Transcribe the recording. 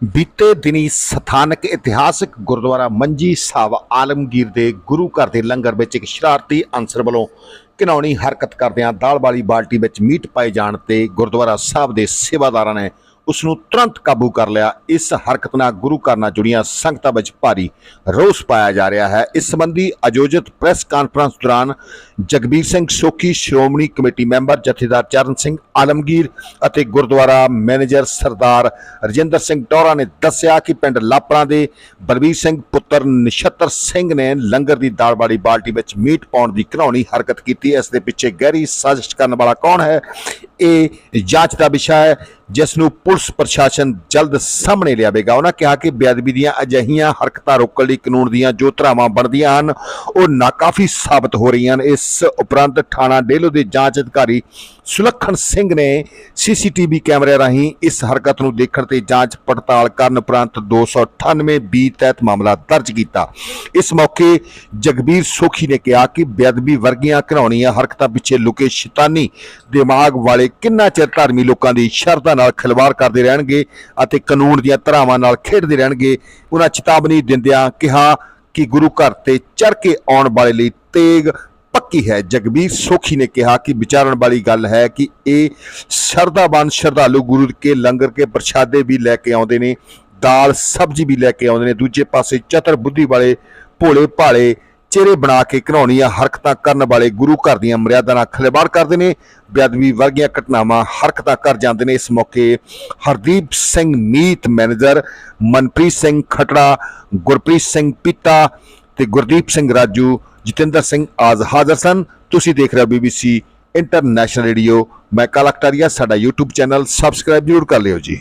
ਬੀਤੇ ਦਿਨੀ ਸਥਾਨਕ ਇਤਿਹਾਸਕ ਗੁਰਦੁਆਰਾ ਮੰਜੀ ਸਾਹਿਬ ਆਲਮਗੀਰ ਦੇ ਗੁਰੂ ਘਰ ਦੇ ਲੰਗਰ ਵਿੱਚ ਇੱਕ ਸ਼ਰਾਰਤੀ ਅਨਸਰ ਵੱਲੋਂ ਘਿਨੌਣੀ ਹਰਕਤ ਕਰਦਿਆਂ ਦਾਲ ਵਾਲੀ ਬਾਲਟੀ ਵਿੱਚ ਮੀਟ ਪਾਏ ਜਾਣ ਤੇ ਗੁਰਦੁਆਰਾ ਸਾਹਿਬ ਦੇ ਸੇਵਾਦਾਰਾਂ ਨੇ ਉਸ ਨੂੰ ਤੁਰੰਤ ਕਾਬੂ ਕਰ ਲਿਆ। ਇਸ ਹਰਕਤ ਨਾਲ ਗੁਰੂ ਘਰ ਨਾਲ ਜੁੜੀਆਂ ਸੰਗਤਾਂ ਵਿੱਚ ਭਾਰੀ ਰੋਸ ਪਾਇਆ ਜਾ ਰਿਹਾ ਹੈ। ਇਸ ਸੰਬੰਧੀ ਆਯੋਜਿਤ ਪ੍ਰੈਸ ਕਾਨਫਰੰਸ ਦੌਰਾਨ ਜਗਬੀਰ ਸਿੰਘ ਸੋਖੀ, ਸ਼੍ਰੋਮਣੀ ਕਮੇਟੀ ਮੈਂਬਰ ਜਥੇਦਾਰ ਚਰਨ ਸਿੰਘ, ਆਲਮਗੀਰ ਅਤੇ ਗੁਰਦੁਆਰਾ ਮੈਨੇਜਰ ਸਰਦਾਰ ਰਜਿੰਦਰ ਸਿੰਘ ਟੌਰਾ ਨੇ ਦੱਸਿਆ ਕਿ ਪਿੰਡ ਲਾਪਰਾਂ ਦੇ ਬਲਬੀਰ ਸਿੰਘ ਪੁੱਤਰ ਨਿਸ਼ਤਰ ਸਿੰਘ ਨੇ ਲੰਗਰ ਦੀ ਦਾਲ ਵਾਲੀ ਬਾਲਟੀ ਵਿੱਚ ਮੀਟ ਪਾਉਣ ਦੀ ਘਿਨੌਣੀ ਹਰਕਤ ਕੀਤੀ। ਇਸ ਦੇ ਪਿੱਛੇ ਗਹਿਰੀ ਸਾਜ਼ਿਸ਼ ਕਰਨ ਵਾਲਾ ਕੌਣ ਹੈ? ਇਹ ਜਾਂਚ ਦਾ ਵਿਸ਼ਾ ਹੈ। ਜਿਸ ਨੂੰ ਪੁਲਿਸ ਪ੍ਰਸ਼ਾਸਨ ਜਲਦ ਸਾਹਮਣੇ ਲਿਆਵੇਗਾ। ਉਹਨਾਂ ਕਿਹਾ ਕਿ ਬੇਅਦਬੀ ਦੀਆਂ ਅਜਿਹੀਆਂ ਹਰਕਤਾਂ ਰੋਕਣ ਲਈ ਕਾਨੂੰਨ ਦੀਆਂ ਜੋ ਧਾਰਾਵਾਂ ਬਣਦੀਆਂ ਹਨ, ਉਹ ਨਾਕਾਫੀ ਸਾਬਤ ਹੋ ਰਹੀਆਂ ਹਨ। ਇਸ ਉਪਰੰਤ ਥਾਣਾ ਡੇਲੋ ਦੇ ਜਾਂਚ ਅਧਿਕਾਰੀ ਸੁਲੱਖਣ ਸਿੰਘ ਨੇ ਸੀਸੀਟੀਵੀ ਕੈਮਰੇ ਰਾਹੀਂ ਇਸ ਹਰਕਤ ਨੂੰ ਦੇਖਣ ਤੇ ਜਾਂਚ ਪੜਤਾਲ ਕਰਨ ਉਪਰੰਤ 298 ਬੀ ਤਹਿਤ ਮਾਮਲਾ ਦਰਜ ਕੀਤਾ। ਇਸ ਮੌਕੇ ਜਗਬੀਰ ਸੋਖੀ ਨੇ ਕਿਹਾ ਕਿ ਬੇਅਦਬੀ ਵਰਗੀਆਂ ਘਿਨੌਣੀਆਂ ਹਰਕਤਾਂ ਪਿੱਛੇ ਲੁਕੇ ਸ਼ੈਤਾਨੀ ਦਿਮਾਗ ਵਾਲੇ ਕਿੰਨਾ ਚਿਰ ਧਾਰਮੀ ਲੋਕਾਂ ਦੀ ਸ਼ਰਧਾ ਨਾਲ ਖਿਲਵਾੜ ਕਰਦੇ ਰਹਿਣਗੇ ਅਤੇ ਕਾਨੂੰਨ ਦੀਆਂ ਧਾਰਾਵਾਂ ਨਾਲ ਖੇਡਦੇ ਰਹਿਣਗੇ। ਉਹਨਾਂ ਚੇਤਾਵਨੀ ਦਿੰਦਿਆਂ ਕਿਹਾ ਕਿ ਗੁਰੂ ਘਰ ਤੇ ਚੜ ਕੇ ਆਉਣ ਵਾਲੇ ਲਈ ਤੇਗ ਪੱਕੀ ਹੈ। ਜਗਬੀਰ ਸੋਖੀ ਨੇ ਕਿਹਾ ਕਿ ਵਿਚਾਰਨ ਵਾਲੀ ਗੱਲ ਹੈ ਕਿ ਇਹ ਸ਼ਰਧਾਵਾਨ ਸ਼ਰਧਾਲੂ ਗੁਰੂ ਕੇ ਲੰਗਰ ਕੇ ਪ੍ਰਸ਼ਾਦੇ ਵੀ ਲੈ ਕੇ ਆਉਂਦੇ ਨੇ, ਦਾਲ ਸਬਜ਼ੀ ਵੀ ਲੈ ਕੇ ਆਉਂਦੇ ਨੇ। ਦੂਜੇ ਪਾਸੇ ਚਤਰ ਬੁੱਧੀ ਵਾਲੇ ਭੋਲੇ ਭਾਲੇ ਚਿਹਰੇ ਬਣਾ ਕੇ ਘਿਨੌਣੀਆਂ ਹਰਕਤਾਂ ਕਰਨ ਵਾਲੇ ਗੁਰੂ ਘਰ ਦੀਆਂ ਮਰਿਆਦਾ ਨਾਲ ਖਿਲਵਾੜ ਕਰਦੇ ਨੇ। ਬੇਅਦਬੀ ਵਰਗੀਆਂ ਘਟਨਾਵਾਂ ਹਰਕਤਾਂ ਕਰ ਜਾਂਦੇ ਨੇ। ਇਸ ਮੌਕੇ ਹਰਦੀਪ ਸਿੰਘ ਮੀਤ, ਮੈਨੇਜਰ ਮਨਪ੍ਰੀਤ ਸਿੰਘ ਖਟੜਾ, ਗੁਰਪ੍ਰੀਤ ਸਿੰਘ ਪੀਤਾ ਤੇ ਗੁਰਦੀਪ ਸਿੰਘ ਰਾਜੂ, ਜਤਿੰਦਰ ਸਿੰਘ ਆਜ਼ ਹਾਜ਼ਰ ਸਨ। ਤੁਸੀਂ ਦੇਖ ਰਹੇ ਹੋ ਬੀਬੀਸੀ ਇੰਟਰਨੈਸ਼ਨਲ ਰੇਡੀਓ। ਮੈਂ ਕਾਲਕਟਰੀਆ ਸਾਡਾ YouTube ਚੈਨਲ। ਸਬਸਕ੍ਰਾਈਬ ਜ਼ਰੂਰ ਕਰ ਲਿਓ ਜੀ।